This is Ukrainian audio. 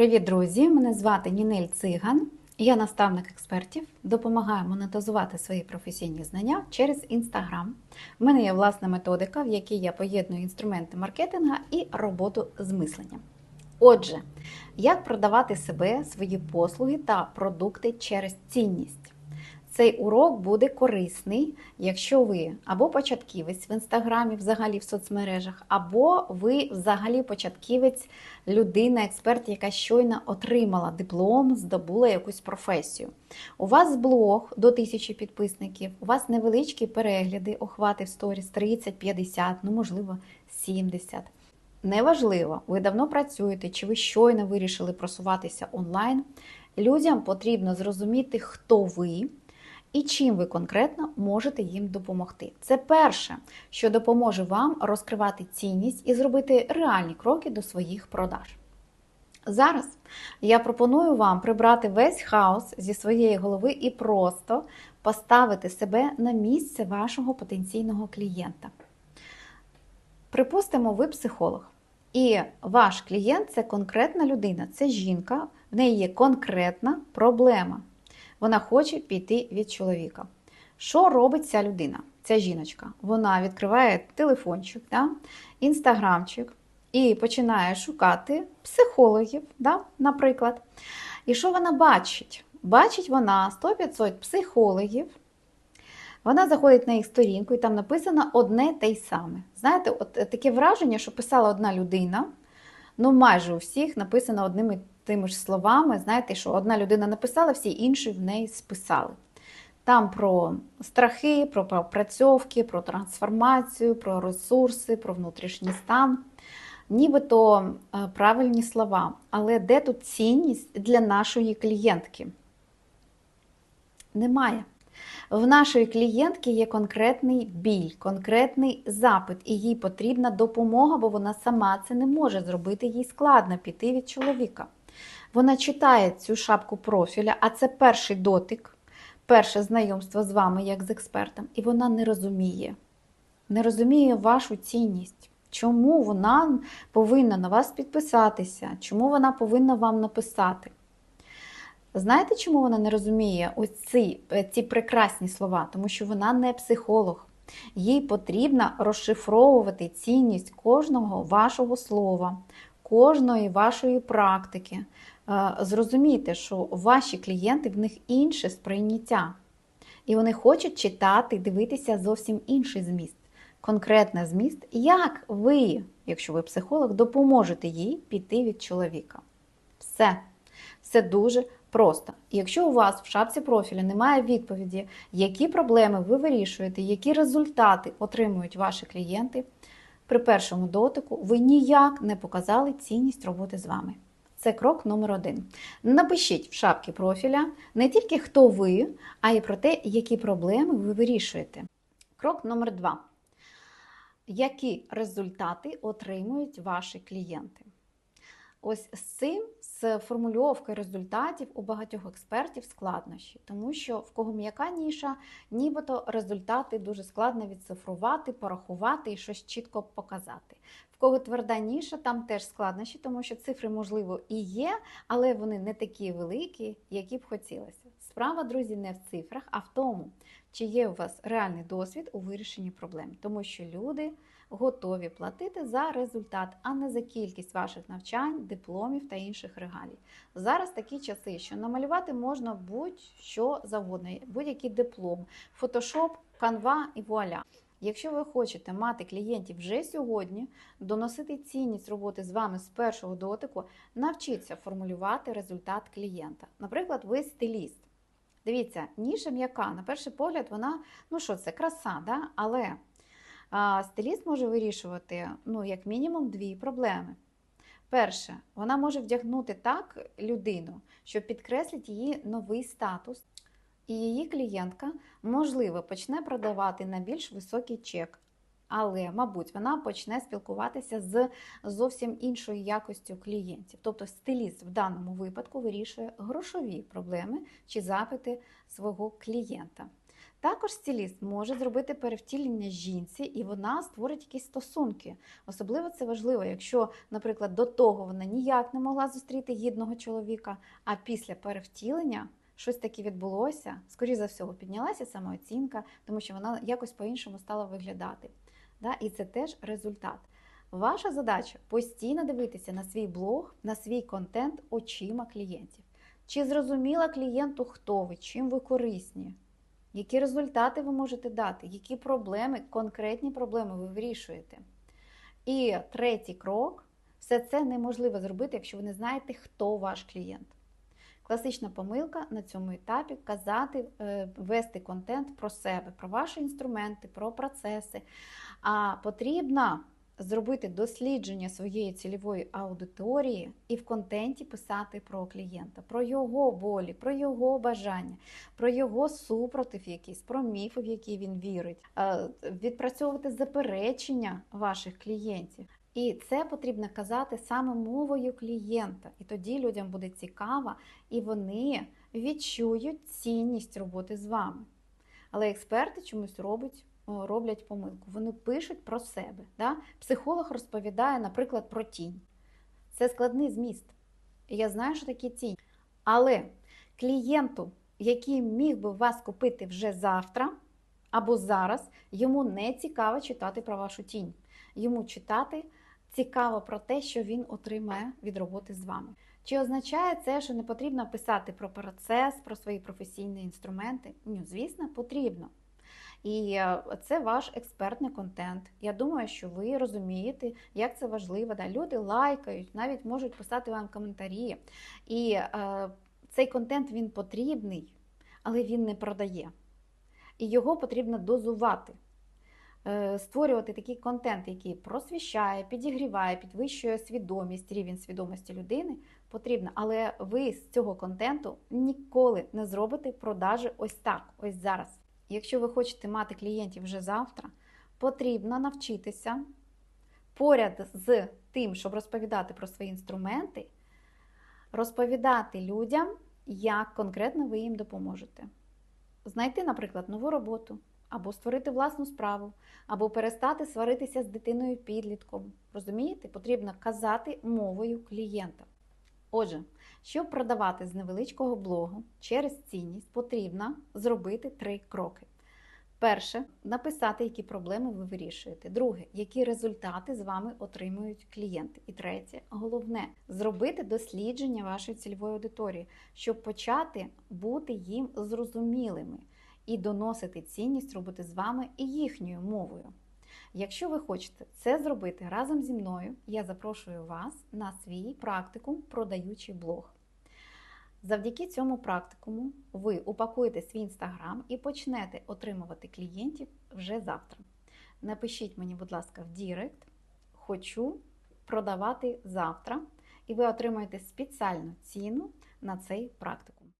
Привіт, друзі! Мене звати Нінель Циган. Я наставник експертів, допомагаю монетизувати свої професійні знання через Інстаграм. У мене є власна методика, в якій я поєдную інструменти маркетинга і роботу з мисленням. Отже, як продавати себе, свої послуги та продукти через цінність? Цей урок буде корисний, якщо ви або початківець в інстаграмі, взагалі в соцмережах, або ви взагалі початківець, людина, експерт, яка щойно отримала диплом, здобула якусь професію. У вас блог до тисячі підписників, у вас невеличкі перегляди, охвати в сторіс 30, 50, ну можливо 70. Неважливо, ви давно працюєте, чи ви щойно вирішили просуватися онлайн. Людям потрібно зрозуміти, хто ви і чим ви конкретно можете їм допомогти. Це перше, що допоможе вам розкривати цінність і зробити реальні кроки до своїх продаж. Зараз я пропоную вам прибрати весь хаос зі своєї голови і просто поставити себе на місце вашого потенційного клієнта. Припустимо, ви психолог. І ваш клієнт це конкретна людина, це жінка, в неї є конкретна проблема. Вона хоче піти від чоловіка. Що робить ця людина, ця жіночка? Вона відкриває телефончик, да, інстаграмчик і починає шукати психологів, да, наприклад. І що вона бачить? Бачить вона 100-500 психологів. Вона заходить на їх сторінку і там написано одне те й саме. Знаєте, от таке враження, що писала одна людина, ну майже у всіх написано одними тими ж словами. Знаєте, що одна людина написала, всі інші в неї списали. Там про страхи, про пропрацьовки, про трансформацію, про ресурси, про внутрішній стан. Нібито правильні слова. Але де тут цінність для нашої клієнтки? Немає. В нашої клієнтки є конкретний біль, конкретний запит, і їй потрібна допомога, бо вона сама це не може зробити, їй складно піти від чоловіка. Вона читає цю шапку профіля, а це перший дотик, перше знайомство з вами, як з експертом, і вона не розуміє, не розуміє вашу цінність. Чому вона повинна на вас підписатися? Чому вона повинна вам написати? Знаєте, чому вона не розуміє ось ці, ці прекрасні слова? Тому що вона не психолог. Їй потрібно розшифровувати цінність кожного вашого слова, кожної вашої практики. Зрозумійте, що ваші клієнти в них інше сприйняття. І вони хочуть читати, дивитися зовсім інший зміст. Конкретний зміст, як ви, якщо ви психолог, допоможете їй піти від чоловіка. Все. Все дуже просто. І якщо у вас в шапці профіля немає відповіді, які проблеми ви вирішуєте, які результати отримують ваші клієнти, при першому дотику ви ніяк не показали цінність роботи з вами. Це крок номер один. Напишіть в шапці профіля не тільки хто ви, а й про те, які проблеми ви вирішуєте. Крок номер два. Які результати отримують ваші клієнти? Ось з цим, з формульовкою результатів у багатьох експертів складнощі, тому що в кого м'яка ніша, нібито результати дуже складно відцифрувати, порахувати і щось чітко показати. В кого тверда ніша, там теж складнощі, тому що цифри, можливо, і є, але вони не такі великі, які б хотілося. Справа, друзі, не в цифрах, а в тому, чи є у вас реальний досвід у вирішенні проблем, тому що люди готові платити за результат, а не за кількість ваших навчань, дипломів та інших регалій. Зараз такі часи, що намалювати можна будь-що завгодно, будь-який диплом, фотошоп, канва і вуаля. Якщо ви хочете мати клієнтів вже сьогодні, доносити цінність роботи з вами з першого дотику, навчіться формулювати результат клієнта. Наприклад, ви стиліст. Дивіться, ніша м'яка, на перший погляд, вона, ну що це, краса, да? але а, стиліст може вирішувати, ну, як мінімум, дві проблеми. Перше, вона може вдягнути так людину, що підкреслить її новий статус, і її клієнтка, можливо, почне продавати на більш високий чек. Але, мабуть, вона почне спілкуватися з зовсім іншою якостю клієнтів. Тобто стиліст в даному випадку вирішує грошові проблеми чи запити свого клієнта. Також стиліст може зробити перевтілення жінці, і вона створить якісь стосунки. Особливо це важливо, якщо, наприклад, до того вона ніяк не могла зустріти гідного чоловіка, а після перевтілення щось таке відбулося, скоріше за всього, піднялася самооцінка, тому що вона якось по-іншому стала виглядати. Да? І це теж результат. Ваша задача постійно дивитися на свій блог, на свій контент очима клієнтів. Чи зрозуміла клієнту, хто ви, чим ви корисні? Які результати ви можете дати, які проблеми, конкретні проблеми ви вирішуєте? І третій крок все це неможливо зробити, якщо ви не знаєте, хто ваш клієнт. Класична помилка на цьому етапі казати, е, вести контент про себе, про ваші інструменти, про процеси. А потрібно зробити дослідження своєї цільової аудиторії і в контенті писати про клієнта, про його болі, про його бажання, про його супротив якийсь, про міфи, в які він вірить, е, відпрацьовувати заперечення ваших клієнтів. І це потрібно казати саме мовою клієнта. І тоді людям буде цікаво, і вони відчують цінність роботи з вами. Але експерти чомусь роблять роблять помилку. Вони пишуть про себе. Да? Психолог розповідає, наприклад, про тінь. Це складний зміст. Я знаю, що таке тінь. Але клієнту, який міг би вас купити вже завтра або зараз, йому не цікаво читати про вашу тінь. Йому читати цікаво про те, що він отримає від роботи з вами. Чи означає це, що не потрібно писати про процес, про свої професійні інструменти? Ні, звісно, потрібно. І е, це ваш експертний контент. Я думаю, що ви розумієте, як це важливо. Да? Люди лайкають, навіть можуть писати вам коментарі. І е, цей контент він потрібний, але він не продає. І його потрібно дозувати. Е, створювати такий контент, який просвіщає, підігріває, підвищує свідомість, рівень свідомості людини, потрібно. Але ви з цього контенту ніколи не зробите продажі ось так, ось зараз. Якщо ви хочете мати клієнтів вже завтра, потрібно навчитися поряд з тим, щоб розповідати про свої інструменти, розповідати людям, як конкретно ви їм допоможете. Знайти, наприклад, нову роботу, або створити власну справу, або перестати сваритися з дитиною підлітком. Розумієте, потрібно казати мовою клієнта. Отже, щоб продавати з невеличкого блогу через цінність, потрібно зробити три кроки. Перше, написати, які проблеми ви вирішуєте. Друге, які результати з вами отримують клієнти. І третє, головне зробити дослідження вашої цільової аудиторії, щоб почати бути їм зрозумілими і доносити цінність роботи з вами і їхньою мовою. Якщо ви хочете це зробити разом зі мною, я запрошую вас на свій практикум продаючий блог. Завдяки цьому практикуму ви упакуєте свій інстаграм і почнете отримувати клієнтів вже завтра. Напишіть мені, будь ласка, в Дірект, хочу продавати завтра, і ви отримаєте спеціальну ціну на цей практикум.